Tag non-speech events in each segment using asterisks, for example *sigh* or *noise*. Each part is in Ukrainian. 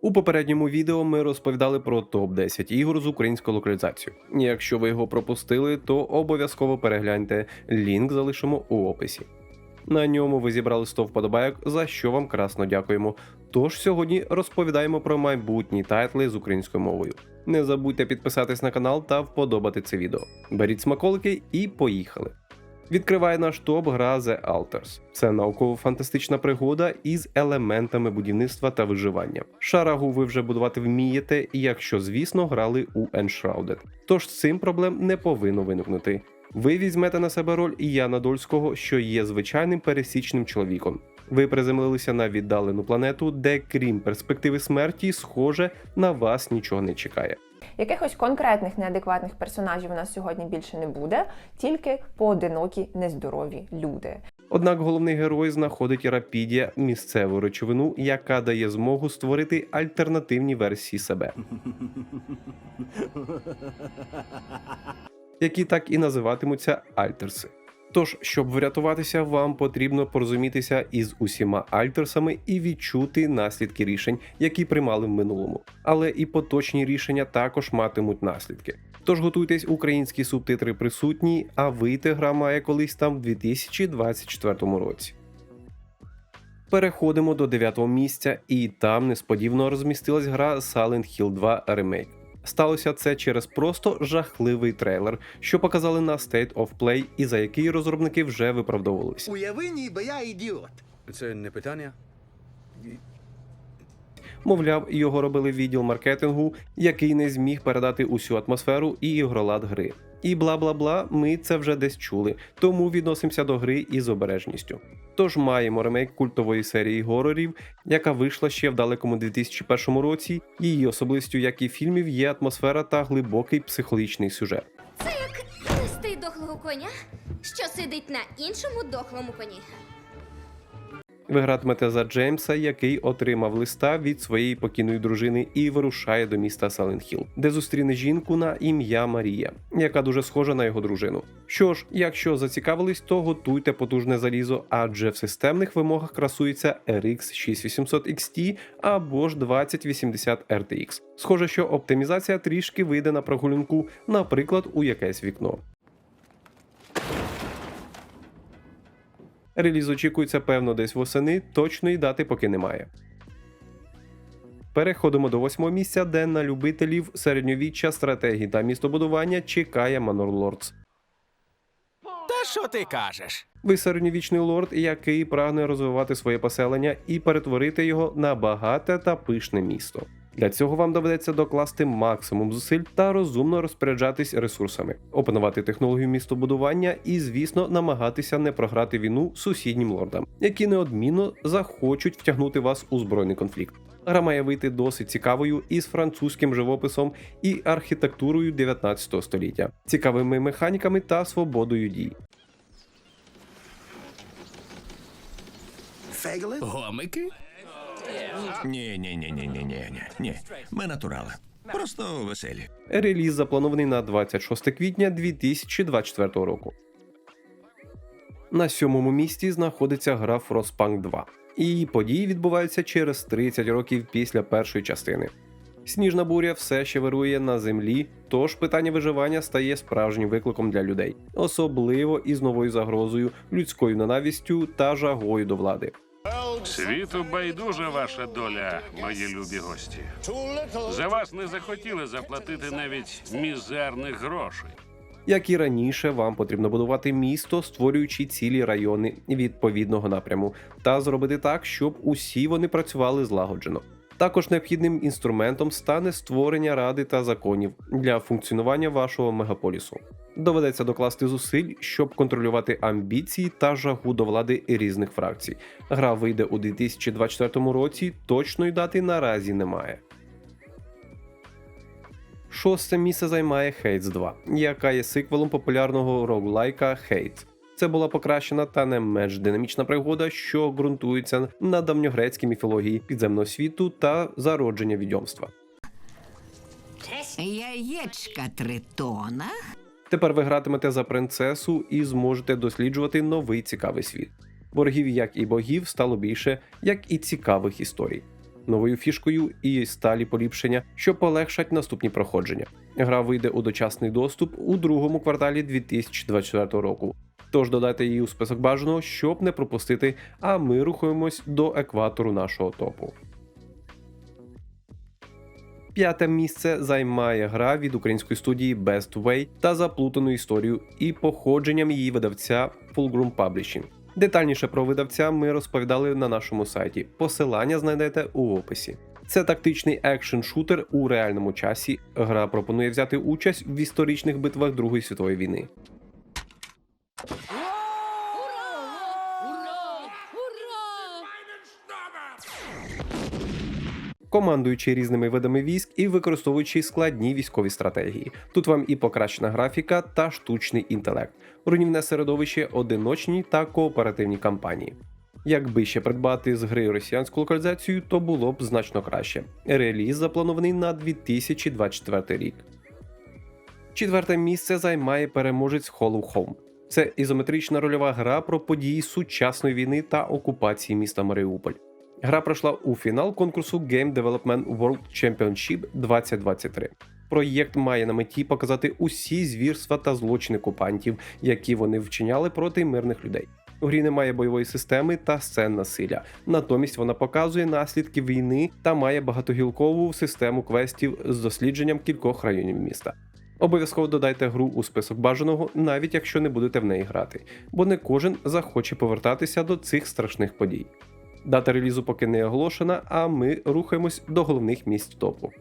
У попередньому відео ми розповідали про топ 10 ігор з українською локалізацією. Якщо ви його пропустили, то обов'язково перегляньте лінк залишимо у описі. На ньому ви зібрали 100 вподобайок, за що вам красно дякуємо. Тож сьогодні розповідаємо про майбутні тайтли з українською мовою. Не забудьте підписатись на канал та вподобати це відео. Беріть смаколики і поїхали. Відкриває наш топ гра The Alters. Це науково-фантастична пригода із елементами будівництва та виживання. Шарагу ви вже будувати вмієте, якщо, звісно, грали у Enshrouded. Тож з цим проблем не повинно виникнути. Ви візьмете на себе роль Яна Дольського, що є звичайним пересічним чоловіком. Ви приземлилися на віддалену планету, де крім перспективи смерті, схоже, на вас нічого не чекає. Якихось конкретних неадекватних персонажів у нас сьогодні більше не буде, тільки поодинокі нездорові люди. Однак головний герой знаходить рапідія місцеву речовину, яка дає змогу створити альтернативні версії себе, *laughs* які так і називатимуться альтерси. Тож, щоб врятуватися, вам потрібно порозумітися із усіма альтерсами і відчути наслідки рішень, які приймали в минулому. Але і поточні рішення також матимуть наслідки. Тож готуйтесь, українські субтитри присутні, а вийти гра має колись там в 2024 році. Переходимо до дев'ятого місця, і там несподівано розмістилась гра Silent Hill 2 Remake. Сталося це через просто жахливий трейлер, що показали на State of Play і за який розробники вже виправдовувалися. Уяви, ніби я ідіот. Це не питання. Мовляв, його робили відділ маркетингу, який не зміг передати усю атмосферу і ігролад гри. І бла бла бла, ми це вже десь чули, тому відносимося до гри із обережністю. Тож маємо ремейк культової серії горорів, яка вийшла ще в далекому 2001 році. Її особливістю, як і фільмів, є атмосфера та глибокий психологічний сюжет. Це як нести дохлого коня, що сидить на іншому дохлому коні. Ви гратимете за Джеймса, який отримав листа від своєї покійної дружини і вирушає до міста Саленхіл, де зустріне жінку на ім'я Марія, яка дуже схожа на його дружину. Що ж, якщо зацікавились, то готуйте потужне залізо, адже в системних вимогах красується RX 6800 XT або ж 2080 RTX. Схоже, що оптимізація трішки вийде на прогулянку, наприклад, у якесь вікно. Реліз очікується певно десь восени, точної дати поки немає. Переходимо до восьмого місця, де на любителів середньовіччя стратегії та містобудування чекає Manor Lords. Та що ти кажеш? Ви середньовічний лорд, який прагне розвивати своє поселення і перетворити його на багате та пишне місто. Для цього вам доведеться докласти максимум зусиль та розумно розпоряджатись ресурсами, опанувати технологію містобудування і, звісно, намагатися не програти війну сусіднім лордам, які неодмінно захочуть втягнути вас у збройний конфлікт. Гра має вийти досить цікавою із французьким живописом і архітектурою 19 століття, цікавими механіками та свободою дій. Гомики? Ні, ні, ні, ні, ні, ні, ні. Ми натурали. Просто веселі. Реліз запланований на 26 квітня 2024 року. На сьомому місці знаходиться гра Frostpunk 2. Її події відбуваються через 30 років після першої частини. Сніжна буря все ще вирує на землі, тож питання виживання стає справжнім викликом для людей, особливо із новою загрозою, людською ненавістю та жагою до влади. Світу байдужа ваша доля, мої любі гості. За вас не захотіли заплатити навіть мізерних грошей. Як і раніше, вам потрібно будувати місто, створюючи цілі райони відповідного напряму, та зробити так, щоб усі вони працювали злагоджено. Також необхідним інструментом стане створення ради та законів для функціонування вашого мегаполісу. Доведеться докласти зусиль, щоб контролювати амбіції та жагу до влади різних фракцій. Гра вийде у 2024 році. Точної дати наразі немає. Шосте місце займає Hades 2, яка є сиквелом популярного роглайка Hades. Це була покращена та не менш динамічна пригода, що ґрунтується на давньогрецькій міфології підземного світу та зародження відьомства. Яєчка тритона? Тепер ви гратимете за принцесу і зможете досліджувати новий цікавий світ. Ворогів як і богів стало більше, як і цікавих історій. новою фішкою і сталі поліпшення, що полегшать наступні проходження. Гра вийде у дочасний доступ у другому кварталі 2024 року. Тож додайте її у список бажаного, щоб не пропустити, а ми рухаємось до екватору нашого топу. П'яте місце займає гра від української студії Best Way та заплутану історію і походженням її видавця Fulgrim Publishing. Детальніше про видавця ми розповідали на нашому сайті. Посилання знайдете у описі. Це тактичний екшн-шутер у реальному часі. Гра пропонує взяти участь в історичних битвах Другої світової війни. Командуючи різними видами військ і використовуючи складні військові стратегії. Тут вам і покращена графіка та штучний інтелект, руйнівне середовище, одиночні та кооперативні кампанії. Якби ще придбати з гри росіянську локалізацію, то було б значно краще. Реліз запланований на 2024 рік. Четверте місце займає переможець Hollow Home. Це ізометрична рольова гра про події сучасної війни та окупації міста Маріуполь. Гра пройшла у фінал конкурсу Game Development World Championship 2023. Проєкт має на меті показати усі звірства та злочини окупантів, які вони вчиняли проти мирних людей. У грі немає бойової системи та сцен насилля. Натомість вона показує наслідки війни та має багатогілкову систему квестів з дослідженням кількох районів міста. Обов'язково додайте гру у список бажаного, навіть якщо не будете в неї грати, бо не кожен захоче повертатися до цих страшних подій. Дата релізу поки не оголошена, а ми рухаємось до головних місць топу.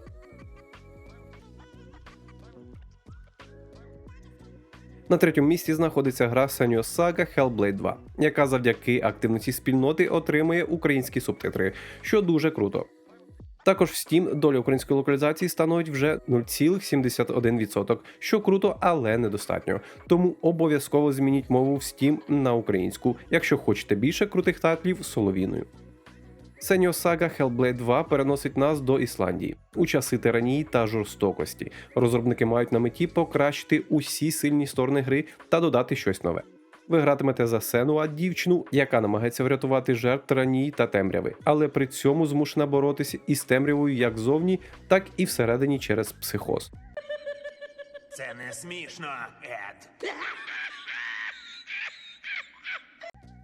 На третьому місці знаходиться гра Senua Saga Hellblade 2, яка завдяки активності спільноти отримує українські субтитри, що дуже круто. Також в Steam доля української локалізації становить вже 0,71%, що круто, але недостатньо. Тому обов'язково змініть мову в Steam на українську, якщо хочете більше крутих татлів соловіною. Senio Saga Hellblade 2 переносить нас до Ісландії у часи тиранії та жорстокості. Розробники мають на меті покращити усі сильні сторони гри та додати щось нове. Ви гратимете за Сенуа, дівчину, яка намагається врятувати жертв тиранії та темряви, але при цьому змушена боротися із темрявою як зовні, так і всередині через психоз. Це не смішно, Ед.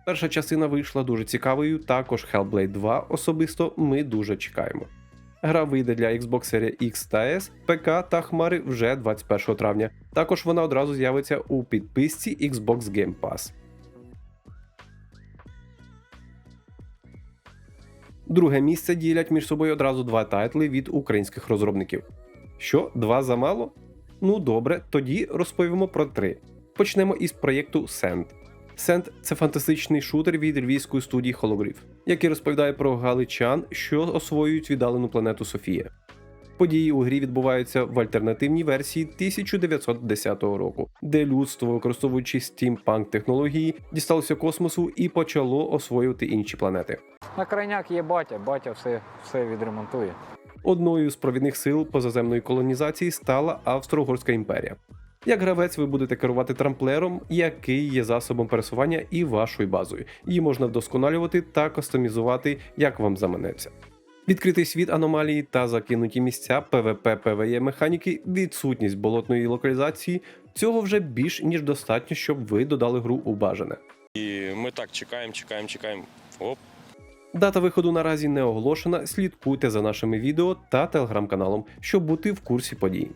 Перша частина вийшла дуже цікавою. Також Hellblade 2 особисто ми дуже чекаємо. Гра вийде для Xbox Series X та S, ПК та Хмари вже 21 травня. Також вона одразу з'явиться у підписці Xbox Game Pass. Друге місце ділять між собою одразу два тайтли від українських розробників. Що, два замало? Ну добре, тоді розповімо про три. Почнемо із проєкту Send. Сент це фантастичний шутер від львівської студії Holograv, який розповідає про галичан, що освоюють віддалену планету Софія. Події у грі відбуваються в альтернативній версії 1910 року, де людство, використовуючи стімпанк технології, дісталося космосу і почало освоювати інші планети. На крайняк є батя, батя все, все відремонтує. Одною з провідних сил позаземної колонізації стала Австро-Угорська імперія. Як гравець, ви будете керувати трамплером, який є засобом пересування і вашою базою. Її можна вдосконалювати та кастомізувати, як вам заманеться. Відкритий світ аномалії та закинуті місця ПВП ПВЕ механіки, відсутність болотної локалізації цього вже більш ніж достатньо, щоб ви додали гру у бажане. І ми так чекаємо, чекаємо, чекаємо. Оп, Дата виходу наразі не оголошена. Слідкуйте за нашими відео та телеграм-каналом, щоб бути в курсі подій.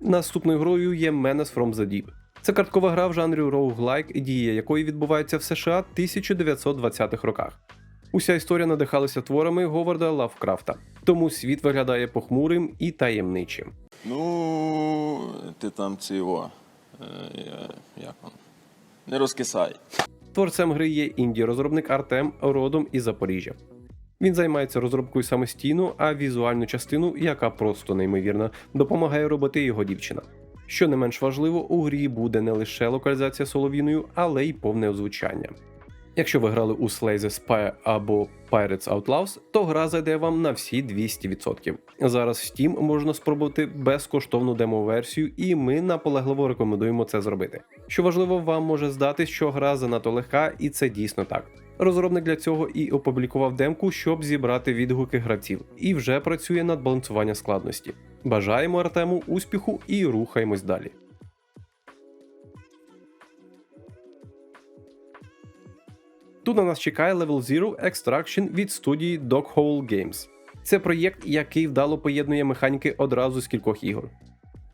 Наступною грою є Menace from the Deep. Це карткова гра в жанрі roguelike, дія якої відбувається в США 1920-х роках. Уся історія надихалася творами Говарда Лавкрафта, тому світ виглядає похмурим і таємничим. Ну, ти там цього. Е, як он? Не розкисай. Творцем гри є інді-розробник Артем родом із Запоріжжя. Він займається розробкою самостійно, а візуальну частину, яка просто неймовірна, допомагає робити його дівчина. Що не менш важливо, у грі буде не лише локалізація соловіною, але й повне озвучання. Якщо ви грали у Slay the Spire або Pirates Outlaws, то гра зайде вам на всі 200%. Зараз в Steam можна спробувати безкоштовну демо-версію, і ми наполегливо рекомендуємо це зробити. Що важливо, вам може здатись, що гра занадто легка, і це дійсно так. Розробник для цього і опублікував демку, щоб зібрати відгуки гравців, і вже працює над балансуванням складності. Бажаємо Артему успіху і рухаємось далі. Тут на нас чекає Level Zero Extraction від студії Doghole Games. Це проєкт, який вдало поєднує механіки одразу з кількох ігор.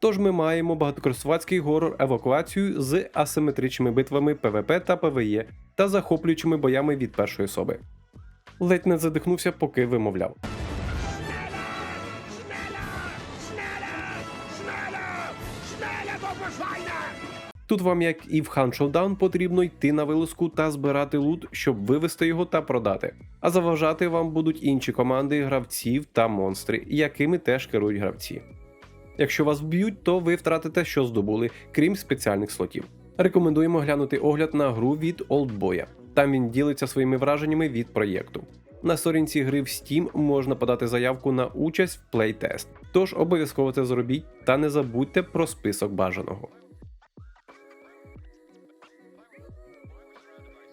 Тож ми маємо багатокористувацький горор евакуацію з асиметричними битвами ПВП та ПВЕ та захоплюючими боями від першої особи. Ледь не задихнувся, поки вимовляв. Тут вам, як і в Hunt Showdown, потрібно йти на вилазку та збирати лут, щоб вивести його та продати. А заважати вам будуть інші команди гравців та монстри, якими теж керують гравці. Якщо вас вб'ють, то ви втратите, що здобули, крім спеціальних слотів. Рекомендуємо глянути огляд на гру від Oldboy. Там він ділиться своїми враженнями від проєкту. На сторінці гри в Steam можна подати заявку на участь в плейтест, тож обов'язково це зробіть та не забудьте про список бажаного.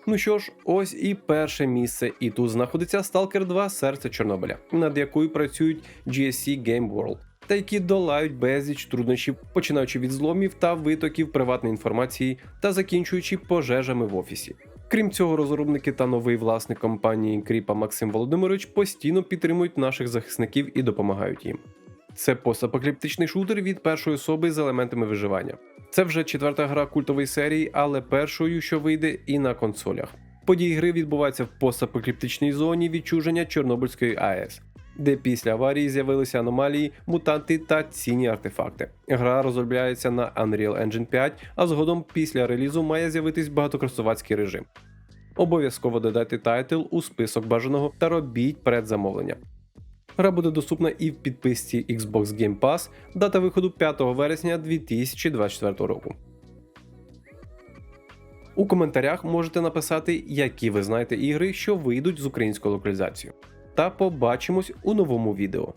Ну що ж, ось і перше місце, і тут знаходиться Stalker 2 Серце Чорнобиля, над якою працюють GSC Game World, та які долають безліч труднощів, починаючи від зломів та витоків приватної інформації та закінчуючи пожежами в офісі. Крім цього, розробники та новий власник компанії Кріпа Максим Володимирович постійно підтримують наших захисників і допомагають їм. Це постапокаліптичний шутер від першої особи з елементами виживання. Це вже четверта гра культової серії, але першою, що вийде і на консолях. Події гри відбуваються в постапокаліптичній зоні відчуження Чорнобильської АЕС, де після аварії з'явилися аномалії, мутанти та цінні артефакти. Гра розробляється на Unreal Engine 5, а згодом після релізу має з'явитись багатокористувацький режим. Обов'язково додайте тайтл у список бажаного та робіть предзамовлення. Гра буде доступна і в підписці Xbox Game Pass, дата виходу 5 вересня 2024 року. У коментарях можете написати, які ви знаєте ігри, що вийдуть з українською локалізацією. Та побачимось у новому відео.